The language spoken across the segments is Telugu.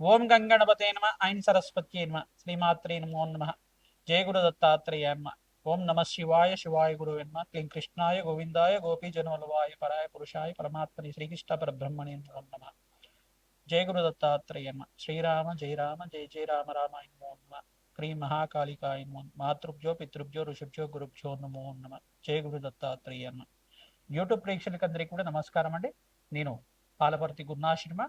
ఓం గంగణపతే నమ. ఐన్ సరస్వత్యే నమ. శ్రీమాత్రే నమో నమ. జయ గురు దత్తాత్రేయ నమ. ఓం నమ శివాయ శివాయ గురు నమ. క్లీం కృష్ణాయ గోవిందాయ గోపీ జనవలవాయ పరాయ పురుషాయ పరమాత్మని శ్రీకృష్ణ పరబ్రహ్మణి నమో నమ. జయ గురు దత్తాత్రేయ నమ. శ్రీరామ జయ రామ జయ జయ రామ రామాయ నమో నమ. క్రీ మహాకాళికాయ నమో మాతృభ్యో పితృభ్యో ఋషుభ్యో గురుభ్యో నమో నమ. జయ గురు దత్తాత్రేయ నమ. యూట్యూబ్ ప్రేక్షకులందరికీ కూడా నమస్కారం అండి. నేను పాలపర్తి గురునాశ్రమ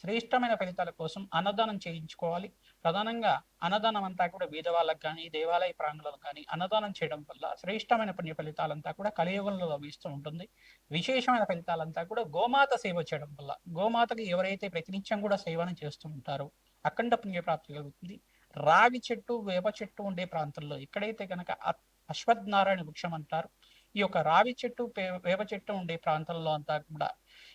శ్రేష్టమైన ఫలితాల కోసం అన్నదానం చేయించుకోవాలి. ప్రధానంగా అన్నదానం అంతా కూడా బీదవాళ్ళకు కానీ దేవాలయ ప్రాంగణాలకు కానీ అన్నదానం చేయడం వల్ల శ్రేష్టమైన పుణ్య ఫలితాలంతా కూడా కలియుగంలో లభిస్తూ ఉంటుంది. విశేషమైన ఫలితాలంతా కూడా గోమాత సేవ చేయడం వల్ల గోమాతకి ఎవరైతే ప్రతినిత్యం కూడా సేవను చేస్తూ ఉంటారో అఖండ పుణ్యప్రాప్తి కలుగుతుంది. రావి చెట్టు వేప చెట్టు ఉండే ప్రాంతంలో ఎక్కడైతే కనుక అశ్వత్థనారాయణ వృక్షం అంటారు ఈ యొక్క రావి చెట్టు పే- వేప చెట్టు ఉండే ప్రాంతంలో అంతా కూడా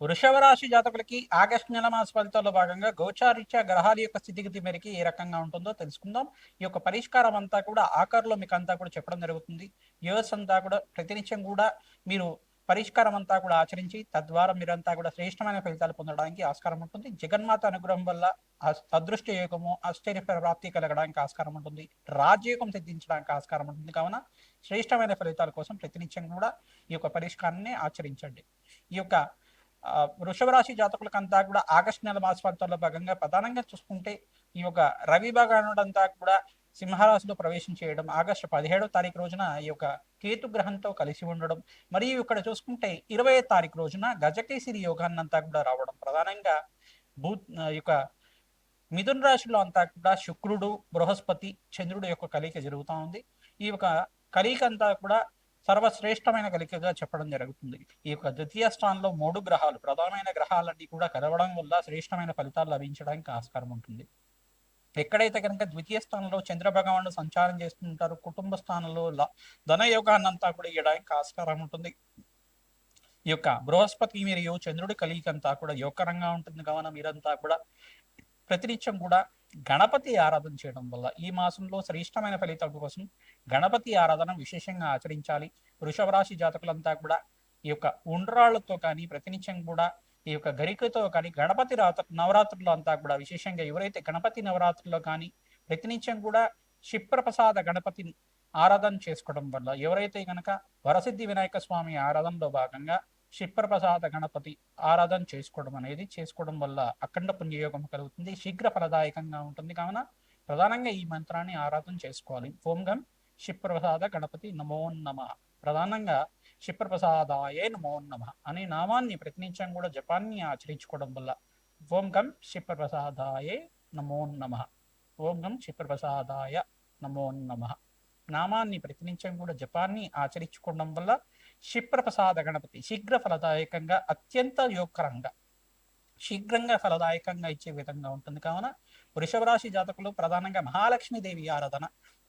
వృషభ రాశి జాతకులకి ఆగస్టు నెల మాస ఫలితాల్లో భాగంగా గోచారీత్యా గ్రహాల యొక్క స్థితిగతి మేరకి ఏ రకంగా ఉంటుందో తెలుసుకుందాం. ఈ యొక్క పరిష్కారం అంతా కూడా ఆఖరులో మీకు అంతా కూడా చెప్పడం జరుగుతుంది. ఇయర్స్ అంతా కూడా ప్రతినిత్యం కూడా మీరు పరిష్కారం అంతా కూడా ఆచరించి తద్వారా మీరంతా కూడా శ్రేష్టమైన ఫలితాలు పొందడానికి ఆస్కారం ఉంటుంది. జగన్మాత అనుగ్రహం వల్ల అదృష్ట యోగము ఆశ్చర్య ప్రాప్తి కలగడానికి ఆస్కారం ఉంటుంది. రాజయోగం సిద్ధించడానికి ఆస్కారం ఉంటుంది. కావున శ్రేష్టమైన ఫలితాల కోసం ప్రతినిత్యం కూడా ఈ యొక్క పరిష్కారాన్ని ఆచరించండి. ఈ యొక్క వృషభ రాశి జాతకులకంతా కూడా ఆగస్టు నెల మాస ఫలితాల్లో భాగంగా ప్రధానంగా చూసుకుంటే ఈ యొక్క రవి భగవానుడంతా కూడా సింహరాశిలో ప్రవేశం చేయడం ఆగస్టు పదిహేడో తారీఖు రోజున ఈ యొక్క కేతు గ్రహంతో కలిసి ఉండడం మరియు ఇక్కడ చూసుకుంటే ఇరవై తారీఖు రోజున గజకేసిరి యోగాన్నంతా కూడా రావడం ప్రధానంగా భూ యొక్క మిథున రాశిలో అంతా కూడా శుక్రుడు బృహస్పతి చంద్రుడు యొక్క కలిక జరుగుతూ ఉంది. ఈ యొక్క కలిక అంతా కూడా సర్వశ్రేష్టమైన కలికగా చెప్పడం జరుగుతుంది. ఈ యొక్క ద్వితీయ స్థానంలో మూడు గ్రహాలు ప్రధానమైన గ్రహాలన్నీ కూడా కలవడం వల్ల శ్రేష్టమైన ఫలితాలు లభించడానికి ఆస్కారం ఉంటుంది. ఎక్కడైతే కనుక ద్వితీయ స్థానంలో చంద్ర భగవానుడు సంచారం చేస్తుంటారు కుటుంబ స్థానంలో ధనయోగాన్నంతా కూడా ఇవ్వడానికి ఆస్కారం ఉంటుంది. ఈ యొక్క బృహస్పతి మరియు చంద్రుడి కలిగి అంతా కూడా యోగకరంగా ఉంటుంది. గమనం మీరంతా కూడా ప్రతినిత్యం కూడా గణపతి ఆరాధన చేయడం వల్ల ఈ మాసంలో శ్రేష్టమైన ఫలితాల కోసం గణపతి ఆరాధన విశేషంగా ఆచరించాలి. వృషభ రాశి జాతకులంతా కూడా ఈ యొక్క ఉండ్రాళ్ళతో కానీ ప్రతినిత్యం కూడా ఈ యొక్క గరికతో కానీ గణపతి రాత్ర నవరాత్రుల్లో అంతా కూడా విశేషంగా ఎవరైతే గణపతి నవరాత్రుల్లో కానీ ప్రతినిత్యం కూడా క్షిప్రప్రసాద గణపతి ఆరాధన చేసుకోవడం వల్ల ఎవరైతే గనక వరసిద్ధి వినాయక స్వామి ఆరాధనలో భాగంగా క్షిప్రప్రసాద గణపతి ఆరాధన చేసుకోవడం అనేది చేసుకోవడం వల్ల అఖండ పుణ్యయోగం కలుగుతుంది. శీఘ్ర ఫలదాయకంగా ఉంటుంది. కావున ప్రధానంగా ఈ మంత్రాన్ని ఆరాధన చేసుకోవాలి. ఓం గం క్షిప్రప్రసాద గణపతి నమో నమ. ప్రధానంగా క్షిప్రప్రసాదాయే నమో నమ అనే నామాన్ని ప్రతినిత్యం కూడా జపాన్ని ఆచరించుకోవడం వల్ల ఓం గం క్షిప్రప్రసాదాయే నమో నమ. ఓం గం క్షిప్రప్రసాదాయ నమో నమ. నామాన్ని ప్రతినిత్యం కూడా జపాన్ని ఆచరించుకోవడం వల్ల క్షిప్రప్రసాద గణపతి శీఘ్ర ఫలదాయకంగా అత్యంత యోగకరంగా శీఘ్రంగా ఫలదాయకంగా ఇచ్చే విధంగా ఉంటుంది. కావున వృషభ రాశి జాతకులు ప్రధానంగా మహాలక్ష్మీదేవి ఆరాధన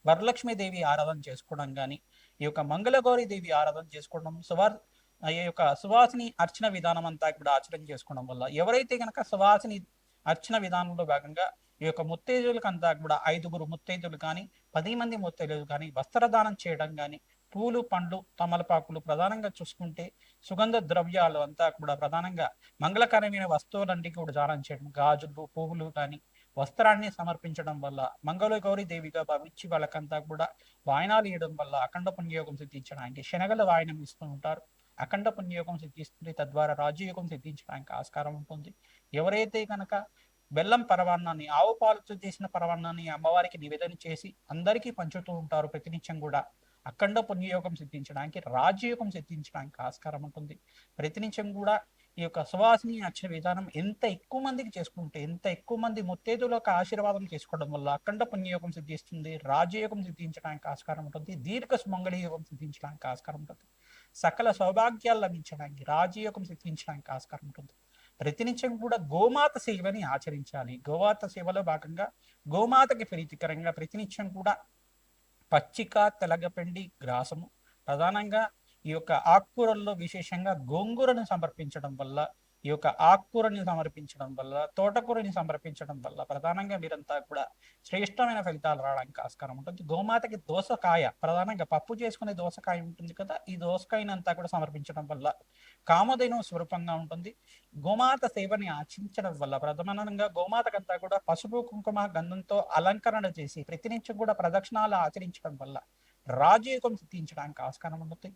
వరలక్ష్మీదేవి ఆరాధన చేసుకోవడం కానీ ఈ యొక్క మంగళగౌరి దేవి ఆరాధన చేసుకోవడం సువార్ ఈ యొక్క సువాసిని అర్చన విధానం అంతా కూడా ఆచరణ చేసుకోవడం వల్ల ఎవరైతే కనుక సువాసిని అర్చన విధానంలో భాగంగా ఈ యొక్క ముత్తైదులకు అంతా కూడా ఐదుగురు ముత్తైదులు కానీ పది మంది ముత్తైదులు కానీ వస్త్రదానం చేయడం కానీ పూలు పండ్లు తమలపాకులు ప్రధానంగా చూసుకుంటే సుగంధ ద్రవ్యాలు అంతా కూడా ప్రధానంగా మంగళకరమైన వస్తువులన్నీ కూడా దానం చేయడం గాజులు పువ్వులు కానీ వస్త్రాన్ని సమర్పించడం వల్ల మంగళ గౌరీ దేవిగా భావించి వాళ్ళకంతా కూడా వాయనాలు ఇవ్వడం వల్ల అఖండ పుణ్యయోగం సిద్ధించడానికి శనగల వాయనం ఇస్తూ ఉంటారు. అఖండ పుణ్యయోగం సిద్ధిస్తుంది తద్వారా రాజయోగం సిద్ధించడానికి ఆస్కారం ఉంటుంది. ఎవరైతే కనుక బెల్లం పరవాన్నాన్ని ఆవు పాలతో చేసిన పరవాన్నాన్ని అమ్మవారికి నివేదన చేసి అందరికీ పంచుతూ ఉంటారు ప్రతినిత్యం కూడా అఖండ పుణ్యయోగం సిద్ధించడానికి రాజయోగం సిద్ధించడానికి ఆస్కారం ఉంటుంది. ప్రతినిత్యం కూడా ఈ యొక్క సువాసిని అక్షర విధానం ఎంత ఎక్కువ మందికి చేసుకుంటే ఎంత ఎక్కువ మంది ముత్తేదులకు ఆశీర్వాదం చేసుకోవడం వల్ల అఖండ పుణ్యయోగం సిద్ధిస్తుంది రాజయోగం సిద్ధించడానికి ఆస్కారం ఉంటుంది దీర్ఘ సుమంగళి యోగం సిద్ధించడానికి ఆస్కారం ఉంటుంది సకల సౌభాగ్యాలు లభించడానికి రాజయోగం సిద్ధించడానికి ఆస్కారం ఉంటుంది. ప్రతినిత్యం కూడా గోమాత సేవని ఆచరించాలి. గోమాత సేవలో భాగంగా గోమాతకి ప్రీతికరంగా ప్రతినిత్యం కూడా పచ్చిక తెలగపిండి గ్రాసము ప్రధానంగా ఈ యొక్క ఆకుకూరల్లో విశేషంగా గోంగూరను సమర్పించడం వల్ల ఈ యొక్క ఆకుకూరని సమర్పించడం వల్ల తోటకూరని సమర్పించడం వల్ల ప్రధానంగా మీరంతా కూడా శ్రేష్టమైన ఫలితాలు రావడానికి ఆస్కారం ఉంటుంది. గోమాతకి దోసకాయ ప్రధానంగా పప్పు చేసుకునే దోసకాయ ఉంటుంది కదా ఈ దోసకాయనంతా కూడా సమర్పించడం వల్ల కామధేను స్వరూపంగా ఉంటుంది. గోమాత సేవని ఆచరించడం వల్ల ప్రధానంగా గోమాతకంతా కూడా పసుపు కుంకుమ గంధంతో అలంకరణ చేసి ప్రతినిత్యం కూడా ప్రదక్షిణాలు ఆచరించడం వల్ల రాజయోగం సిద్ధించడానికి ఆస్కారం ఉంటుంది.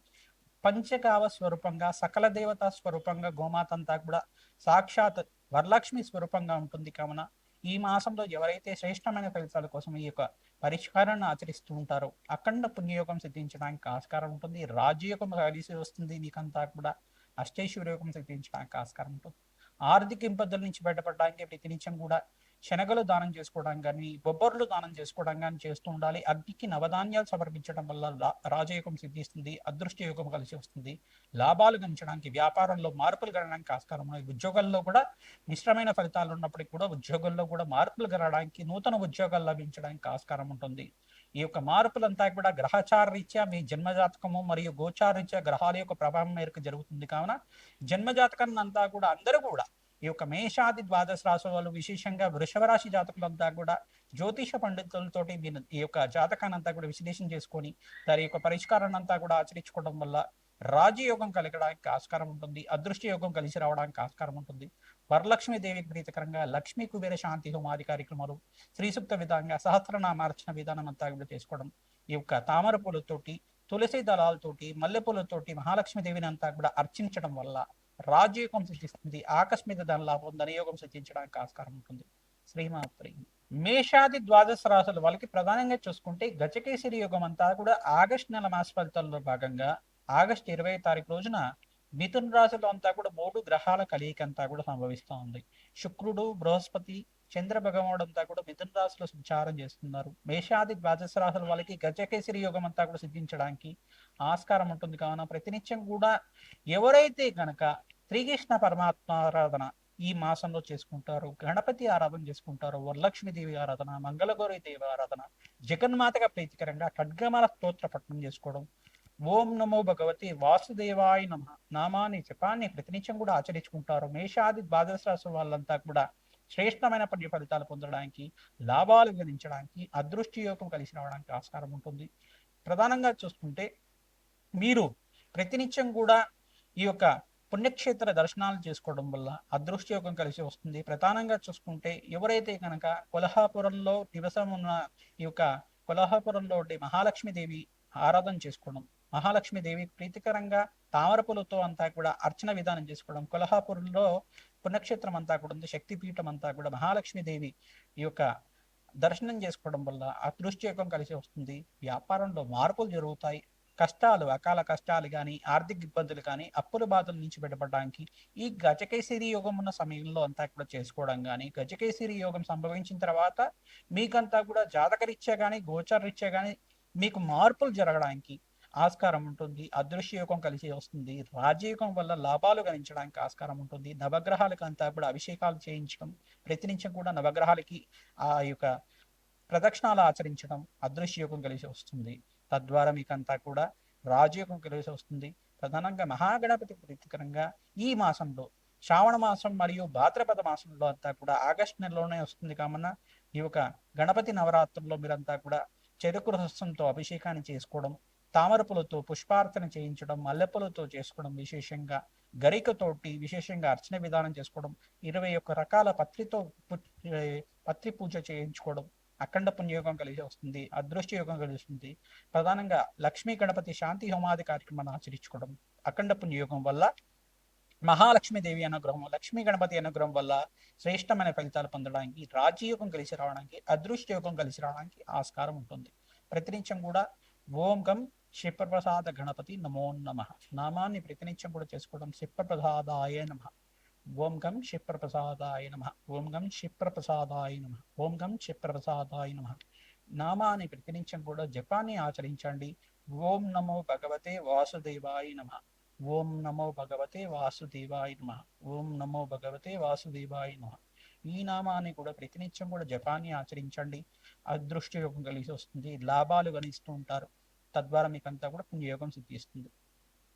పంచగావ స్వరూపంగా సకల దేవతా స్వరూపంగా గోమాత అంతా కూడా సాక్షాత్ వరలక్ష్మి స్వరూపంగా ఉంటుంది. కావున ఈ మాసంలో ఎవరైతే శ్రేష్టమైన ఫలితాల కోసం ఈ యొక్క పరిష్కారాన్ని ఆచరిస్తూ ఉంటారో అఖండ పుణ్యయోగం సిద్ధించడానికి ఆస్కారం ఉంటుంది. రాజయోగం కలిసి వస్తుంది. నీకంతా కూడా అష్టైశ్వర్యోగం సిద్ధించడానికి ఆస్కారం ఉంటుంది. ఆర్థిక ఇబ్బందుల నుంచి బయటపడడానికి ప్రతినిత్యం కూడా శనగలు దానం చేసుకోవడం కానీ బొబ్బర్లు దానం చేసుకోవడం కానీ చేస్తూ ఉండాలి. అగ్నికి నవధాన్యాలు సమర్పించడం వల్ల రా- రాజయోగం సిద్ధిస్తుంది అదృష్ట యోగం కలిసి వస్తుంది. లాభాలు గణించడానికి వ్యాపారంలో మార్పులు గణడానికి ఆస్కారం ఉంది ఉద్యోగాల్లో కూడా మిశ్రమైన ఫలితాలు ఉన్నప్పటికీ కూడా ఉద్యోగంలో కూడా మార్పులు గడడానికి నూతన ఉద్యోగాలు లభించడానికి ఆస్కారం ఉంటుంది. ఈ యొక్క మార్పులంతా కూడా గ్రహచార రీత్యా మీ జన్మజాతకము మరియు గోచార రీత్యా గ్రహాల యొక్క ప్రభావం మేరకు జరుగుతుంది. కావున జన్మజాతకాన్ని అంతా కూడా అందరూ కూడా ఈ యొక్క మేషాది ద్వాదశ రాశుల వాళ్ళు విశేషంగా వృషభ రాశి జాతకులంతా కూడా జ్యోతిష పండితులతోటి దీని ఈ యొక్క జాతకాన్ని అంతా కూడా విశ్లేషణ చేసుకొని దాని యొక్క పరిష్కారాన్ని అంతా కూడా ఆచరించుకోవడం వల్ల రాజయోగం కలగడానికి ఆస్కారం ఉంటుంది అదృష్ట యోగం కలిసి రావడానికి ఆస్కారం ఉంటుంది. వరలక్ష్మి దేవి ప్రీతికరంగా లక్ష్మీ కుబేర శాంతి హోమాది కార్యక్రమాలు శ్రీ సూక్త విధంగా సహస్రనామార్చన విధానం అంతా కూడా చేసుకోవడం ఈ యొక్క తామర పూలతోటి తులసి దళాలతోటి మల్లెపూలతోటి మహాలక్ష్మి దేవిని అంతా కూడా అర్చించడం వల్ల రాజయోగం సిద్ధిస్తుంది ఆకస్మిక ధన లాభం ధనయోగం సిద్ధించడానికి ఆస్కారం ఉంటుంది. శ్రీమాత్రి. మేషాది ద్వాదశ రాశుల వాళ్ళకి ప్రధానంగా చూసుకుంటే గజకేసరి యోగం అంతా కూడా ఆగస్ట్ నెల మాస ఫలితాల్లో భాగంగా ఆగస్ట్ ఇరవై తారీఖు రోజున మిథున రాశిలో అంతా కూడా మూడు గ్రహాల కలయిక అంతా కూడా సంభవిస్తూ ఉంది. శుక్రుడు బృహస్పతి చంద్ర భగవానుడు అంతా కూడా మిథున రాశిలో సంచారం చేస్తున్నారు. మేషాది ద్వాదశ రాశుల వాళ్ళకి గజకేసరి యోగం అంతా కూడా సిద్ధించడానికి ఆస్కారం ఉంటుంది. కావున ప్రతినిత్యం కూడా ఎవరైతే గనక శ్రీకృష్ణ పరమాత్మ ఆరాధన ఈ మాసంలో చేసుకుంటారు. గణపతి ఆరాధన చేసుకుంటారు. వరలక్ష్మి దేవి ఆరాధన మంగళగౌరి దేవి ఆరాధన జగన్మాతగా ప్రీతికరంగా ఖడ్గమాల స్తోత్ర పఠనం చేసుకోవడం. ఓం నమో భగవతి వాసుదేవాయ నమ. నామాన్ని జపాన్ని ప్రతినిత్యం కూడా ఆచరించుకుంటారు. మేషాది ద్వాదశ రాశి వాళ్ళంతా కూడా శ్రేష్టమైన పుణ్య ఫలితాలు పొందడానికి లాభాలు గణించడానికి అదృష్టి యోగం కలిసి రావడానికి ఆస్కారం ఉంటుంది. ప్రధానంగా చూసుకుంటే మీరు ప్రతినిత్యం కూడా ఈ యొక్క పుణ్యక్షేత్ర దర్శనాలు చేసుకోవడం వల్ల అదృష్టయోగం కలిసి వస్తుంది. ప్రధానంగా చూసుకుంటే ఎవరైతే కనుక కొల్హాపురంలో నివసం ఉన్న ఈ యొక్క కొల్హాపురంలో ఉండే మహాలక్ష్మీదేవి ఆరాధన చేసుకోవడం మహాలక్ష్మీదేవి ప్రీతికరంగా తామరపులతో అంతా కూడా అర్చన విధానం చేసుకోవడం కొల్హాపురంలో పుణ్యక్షేత్రం అంతా కూడా ఉంది శక్తిపీఠం అంతా కూడా మహాలక్ష్మీదేవి ఈ యొక్క దర్శనం చేసుకోవడం వల్ల అదృష్టయోగం కలిసి వస్తుంది. వ్యాపారంలో మార్పులు జరుగుతాయి. కష్టాలు అకాల కష్టాలు కానీ ఆర్థిక ఇబ్బందులు కానీ అప్పుల బాధల నుంచి బయటపడడానికి ఈ గజకేసరి యోగం ఉన్న సమయంలో అంతా కూడా చేసుకోవడం కానీ గజకేసరి యోగం సంభవించిన తర్వాత మీకంతా కూడా జాతకరీత్యా కానీ గోచరరీత్యా కానీ మీకు మార్పులు జరగడానికి ఆస్కారం ఉంటుంది. అదృశ్య యోగం కలిసి వస్తుంది. రాజయోగం వల్ల లాభాలు గణించడానికి ఆస్కారం ఉంటుంది. నవగ్రహాలకు అంతా కూడా అభిషేకాలు చేయించడం ప్రతినిత్యం కూడా నవగ్రహాలకి ఆ యొక్క ప్రదక్షిణాలు ఆచరించడం అదృశ్యయోగం కలిసి వస్తుంది. తద్వారా మీకంతా కూడా రాజయోగం కలిసి వస్తుంది. ప్రధానంగా మహాగణపతి ప్రీతికరంగా ఈ మాసంలో శ్రావణ మాసం మరియు భాద్రపద మాసంలో అంతా కూడా ఆగస్టు నెలలోనే వస్తుంది. కావున ఈ యొక్క గణపతి నవరాత్రుల్లో మీరంతా కూడా చెరుకు రసంతో అభిషేకాన్ని చేసుకోవడం తామరపులతో పుష్పార్చన చేయించడం మల్లెపూలతో చేసుకోవడం విశేషంగా గరికతోటి విశేషంగా అర్చన విధానం చేసుకోవడం ఇరవై ఒక్క రకాల పత్రితో పత్రి పూజ చేయించుకోవడం అఖండ పుణ్యయోగం కలిసి వస్తుంది అదృష్ట యోగం కలిసి ప్రధానంగా లక్ష్మీ గణపతి శాంతి హోమాది కార్యక్రమాన్ని ఆచరించుకోవడం. అఖండ పుణ్యయోగం వల్ల మహాలక్ష్మీదేవి అనుగ్రహం లక్ష్మీ గణపతి అనుగ్రహం వల్ల శ్రేష్టమైన ఫలితాలు పొందడానికి రాజయోగం కలిసి రావడానికి అదృష్ట యోగం కలిసి రావడానికి ఆస్కారం ఉంటుంది. ప్రతినిత్యం కూడా ఓం గం శివప్రసాద గణపతి నమో నమ. నామాన్ని ప్రతినిత్యం కూడా చేసుకోవడం శివప్రసాదాయ నమ. ఓం గం క్షిప్రప్రసాదాయ నమ. ఓం గం క్షిప్రప్రసాదాయ నమ. ఓం గం క్షిప్రప్రసాదాయ నమ. నామాన్ని ప్రతినిత్యం కూడా జపాన్ని ఆచరించండి. ఓం నమో భగవతే వాసుదేవాయ నమ. ఓం నమో భగవతే వాసుదేవాయ నమ. ఓం నమో భగవతే వాసుదేవాయ నమ. ఈ నామాన్ని కూడా ప్రతినిత్యం కూడా జపాన్ని ఆచరించండి. అదృష్ట యోగం కలిసి వస్తుంది. లాభాలు గణిస్తూ ఉంటారు. తద్వారా మీకంతా కూడా పుణ్యయోగం సిద్ధిస్తుంది.